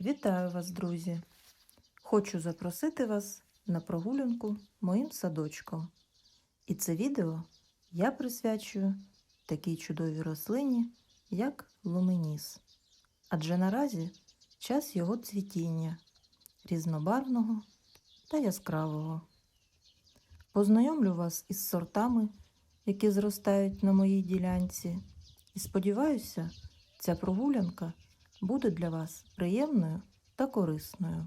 Вітаю вас, друзі! Хочу запросити вас на прогулянку моїм садочком. І це відео я присвячую такій чудовій рослині, як луменіс. Адже наразі час його цвітіння різнобарвного та яскравого. Познайомлю вас із сортами, які зростають на моїй ділянці, і сподіваюся, ця прогулянка буде для вас приємною та корисною.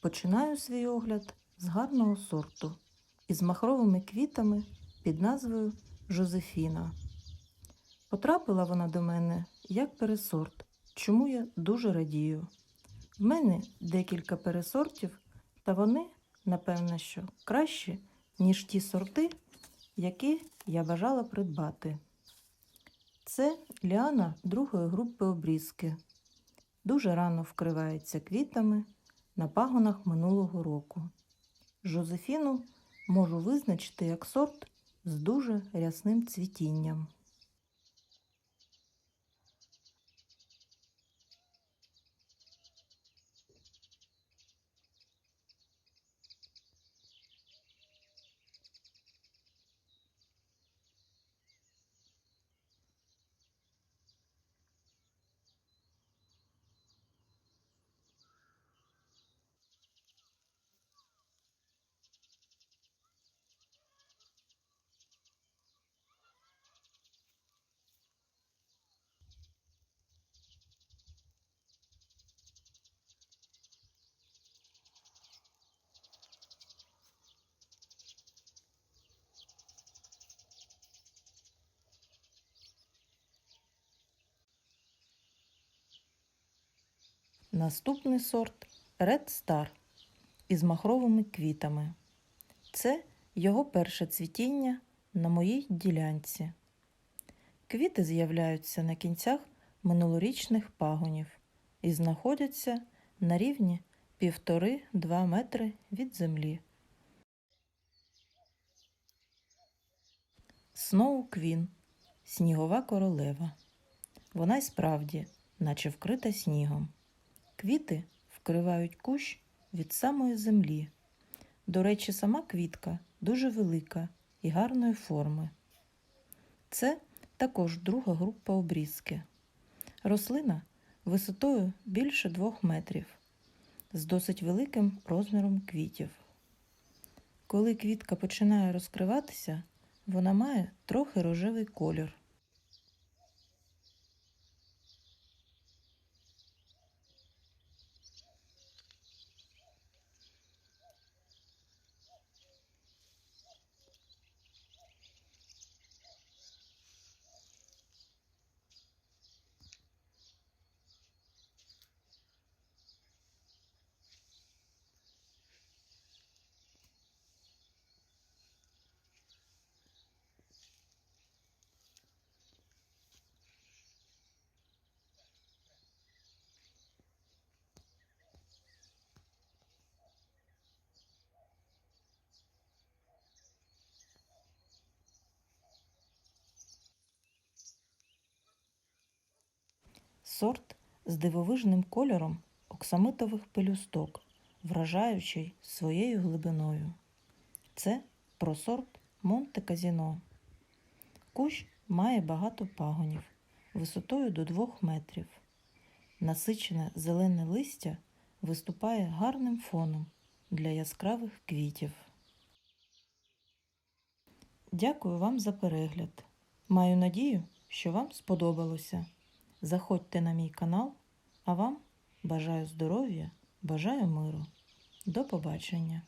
Починаю свій огляд з гарного сорту із махровими квітами під назвою Жозефіна. Потрапила вона до мене як пересорт, чому я дуже радію. В мене декілька пересортів, та вони, напевно, що кращі, ніж ті сорти, які я бажала придбати. Це ліана другої групи обрізки. Дуже рано вкривається квітами на пагонах минулого року. Жозефіну можу визначити як сорт з дуже рясним цвітінням. Наступний сорт Red Star із махровими квітами. Це його перше цвітіння на моїй ділянці. Квіти з'являються на кінцях минулорічних пагонів і знаходяться на рівні 1,5-2 метри від землі. Сноу Квін снігова королева. Вона й справді, наче вкрита снігом. Квіти вкривають кущ від самої землі. До речі, сама квітка дуже велика і гарної форми. Це також друга група обрізки. Рослина висотою більше двох метрів з досить великим розміром квітів. Коли квітка починає розкриватися, вона має трохи рожевий колір. Сорт з дивовижним кольором оксамитових пелюсток, вражаючий своєю глибиною. Це просорт Монте Казіно. Кущ має багато пагонів висотою до 2 метрів. Насичене зелене листя виступає гарним фоном для яскравих квітів. Дякую вам за перегляд. Маю надію, що вам сподобалося. Заходьте на мій канал, а вам бажаю здоров'я, бажаю миру. До побачення!